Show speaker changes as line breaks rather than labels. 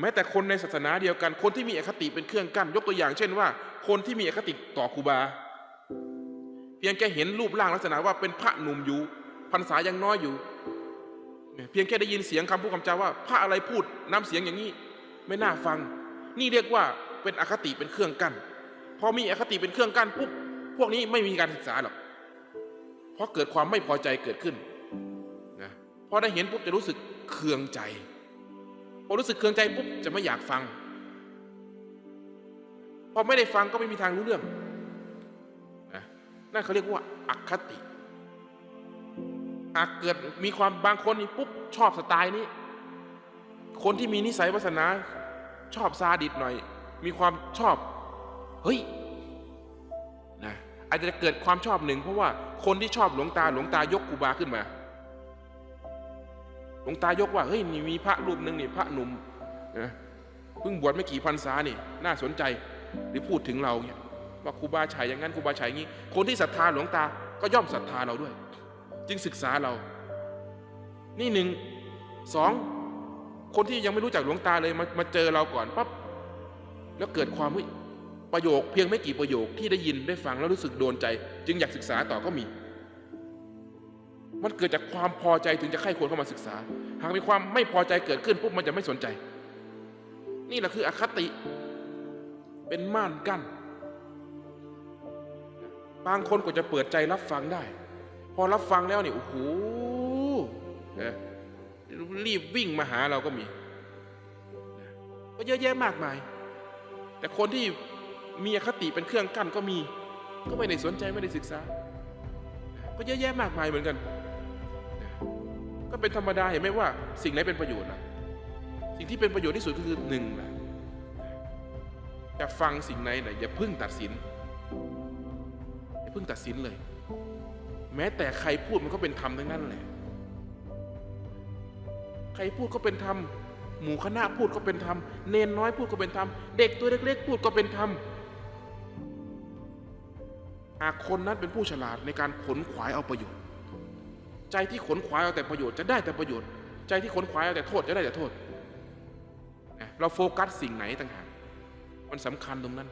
แม้แต่คนในศาสนาเดียวกัน คนที่มีอคติเป็นเครื่องกั้น ยกตัวอย่างเช่นว่า คนที่มีอคติต่อครูบา เพียงแค่เห็นรูปร่างลักษณะว่าเป็นพระหนุ่มอยู่พรรษายังน้อยอยู่ เพียงแค่ได้ยินเสียงคำพูดคำจาว่าพระอะไรพูดน้ำเสียงอย่างนี้ ไม่น่าฟัง นี่เรียกว่าเป็นอคติเป็นเครื่องกั้นพอมีอคติเป็นเครื่องกั้นปุ๊บพวกนี้ไม่มีการศึกษาหรอกเพราะเกิดความไม่พอใจเกิดขึ้นนะพอได้เห็นปุ๊บจะรู้สึกเคืองใจ พอรู้สึกเคืองใจปุ๊บจะไม่อยากฟัง พอไม่ได้ฟังก็ไม่มีทางรู้เรื่องนะนั่นเขาเรียกว่าอคติหากเกิดมีความบางคนนี่ปุ๊บชอบสไตล์นี้ คนที่มีนิสัยวาสนา ชอบซาดิสหน่อย มีความชอบ เฮ้ยนะอาจจะเกิดความชอบหนึ่งเพราะว่าคนที่ชอบหลวงตาหลวงตายกครูบาขึ้นมา หลวงตายกว่าเฮ้ยนี่มีพระรูปหนึ่งนี่พระหนุ่มนะเพิ่งบวชไม่กี่พรรษานี่ น่าสนใจหรือพูดถึงเราเนี่ยว่าครูบาชัยอย่างนั้นครูบาชัยอย่างนี้ คนที่ศรัทธาหลวงตาก็ย่อมศรัทธาเราด้วย จึงศึกษาเรา นี่หนึ่งสองคนที่ยังไม่รู้จักหลวงตาเลยมามาเจอเราก่อนปั๊บแล้วเกิดความประโยคเพียงไม่กี่ประโยคที่ได้ยินได้ฟังแล้วรู้สึกโดนใจ จึงอยากศึกษาต่อก็มี มันเกิดจากความพอใจถึงจะใคร่ควรเข้ามาศึกษา หากมีความไม่พอใจเกิดขึ้นปุ๊บมันจะไม่สนใจ นี่แหละคืออคติเป็นม่านกั้น บางคนก็จะเปิดใจรับฟังได้ พอรับฟังแล้วนี่โอ้โหรีบวิ่งมาหาเราก็มีก็เยอะแยะมากมาย แต่คนที่มีอคติเป็นเครื่องกั้นก็มี ก็ไม่ได้สนใจไม่ได้ศึกษา ก็เยอะแยะมากมายเหมือนกัน ก็เป็นธรรมดาเห็นไหมว่า สิ่งไหนเป็นประโยชน์ล่ะสิ่งที่เป็นประโยชน์ที่สุดก็คือหนึ่งล่ะจะฟังสิ่งไหนน่ะอย่าพึ่งตัดสินอย่าพึ่งตัดสินเลย แม้แต่ใครพูดมันก็เป็นธรรมทั้งนั้นแหละใครพูดก็เป็นธรรมหมู่คณะพูดก็เป็นธรรมเนนน้อยพูดก็เป็นธรรมเด็กตัวเล็กๆพูดก็เป็นธรรมหากคนนั้นเป็นผู้ฉลาดในการขนขวายเอาประโยชน์ ใจที่ขนขวายเอาแต่ประโยชน์จะได้แต่ประโยชน์ ใจที่ขนขวายเอาแต่โทษจะได้แต่โทษ เราโฟกัสสิ่งไหนต่างหากมันสำคัญตรงนั้น